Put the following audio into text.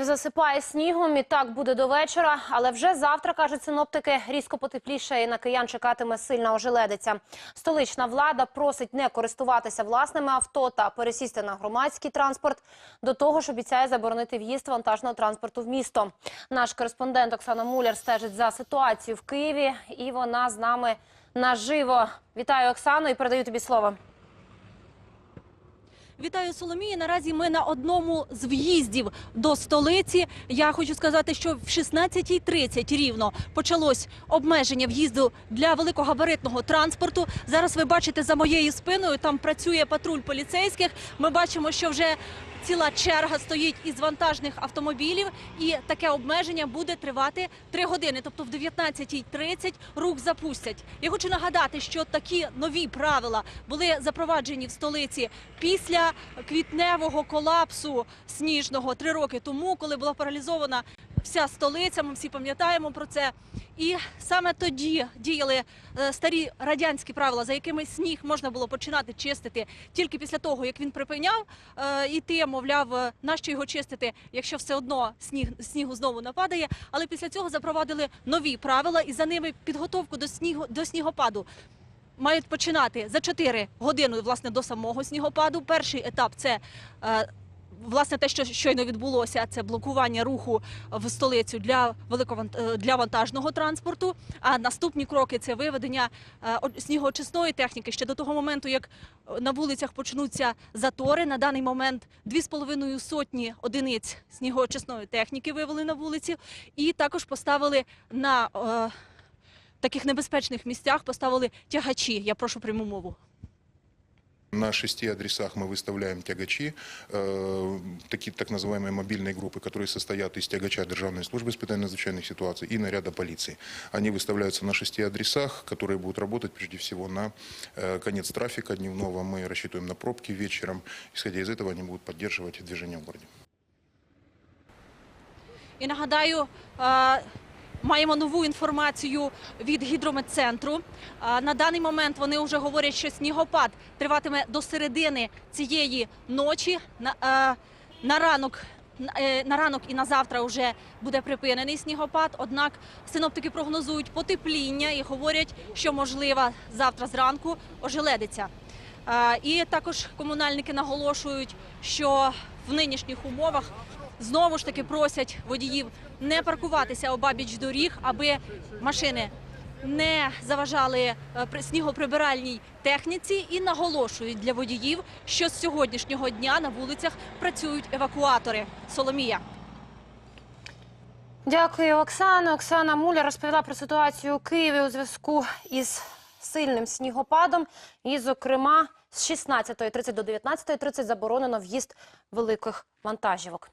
Київ засипає снігом і так буде до вечора. Але вже завтра, кажуть синоптики, різко потепліше і на киян чекатиме сильна ожеледиця. Столична влада просить не користуватися власними авто та пересісти на громадський транспорт. До того ж обіцяє заборонити в'їзд вантажного транспорту в місто. Наш кореспондент Оксана Муляр стежить за ситуацією в Києві, і вона з нами наживо. Вітаю, Оксано, і передаю тобі слово. Вітаю Соломії. Наразі ми на одному з в'їздів до столиці. Я хочу сказати, що в 16.30 рівно почалось обмеження в'їзду для великогабаритного транспорту. Зараз ви бачите за моєю спиною. Там працює патруль поліцейських. Ми бачимо, що вже ціла черга стоїть із вантажних автомобілів, і таке обмеження буде тривати 3 години. Тобто в 19.30 рух запустять. Я хочу нагадати, що такі нові правила були запроваджені в столиці після квітневого колапсу сніжного три роки тому, коли була паралізована вся столиця. Ми всі пам'ятаємо про це. І саме тоді діяли е, старі радянські правила, за якими сніг можна було починати чистити тільки після того, як він припиняв е, іти, мовляв, е, нащо його чистити, якщо все одно сніг снігу знову нападає. Але після цього запровадили нові правила, і за ними підготовку до снігу до снігопаду. Мають починати за 4 години власне до самого снігопаду. Перший етап це власне те, що щойно відбулося, це блокування руху в столицю для великовант- е, для вантажного транспорту. А наступні кроки це виведення е, снігоочисної техніки ще до того моменту, як е, на вулицях почнуться затори. На даний момент 2,5 сотні одиниць снігоочисної техніки вивели на вулиці, і також поставили на таких небезпечних місцях поставили тягачі. Я прошу пряму мову. На шести адресах мы выставляем тягачи, э, такие так называемые мобильные группы, которые состоят из тягача Державной службы специально надзвычайных ситуаций и наряда полиции. Они выставляются на шести адресах, которые будут работать прежде всего на э, конец трафика дневного. Мы рассчитываем на пробки вечером. Исходя из этого, они будут поддерживать движение в городе. І нагадаю, е, маємо нову інформацію від гідрометцентру. На даний момент вони вже говорять, що снігопад триватиме до середини цієї ночі. На, на ранок. е, На ранок і на завтра вже буде припинений снігопад. Однак синоптики прогнозують потепління і говорять, що можлива завтра зранку ожеледиться. І також комунальники наголошують, що в нинішніх умовах знову ж таки просять водіїв не паркуватися обабіч доріг, аби машини не заважали е, снігоприбиральній техніці і наголошують для водіїв, що з сьогоднішнього дня на вулицях працюють евакуатори. Соломія. Дякую, Оксана. Оксана Муля розповіла про ситуацію у Києві у зв'язку із сильним снігопадом. І, зокрема, з 16.30 до 19.30 заборонено в'їзд великих вантажівок.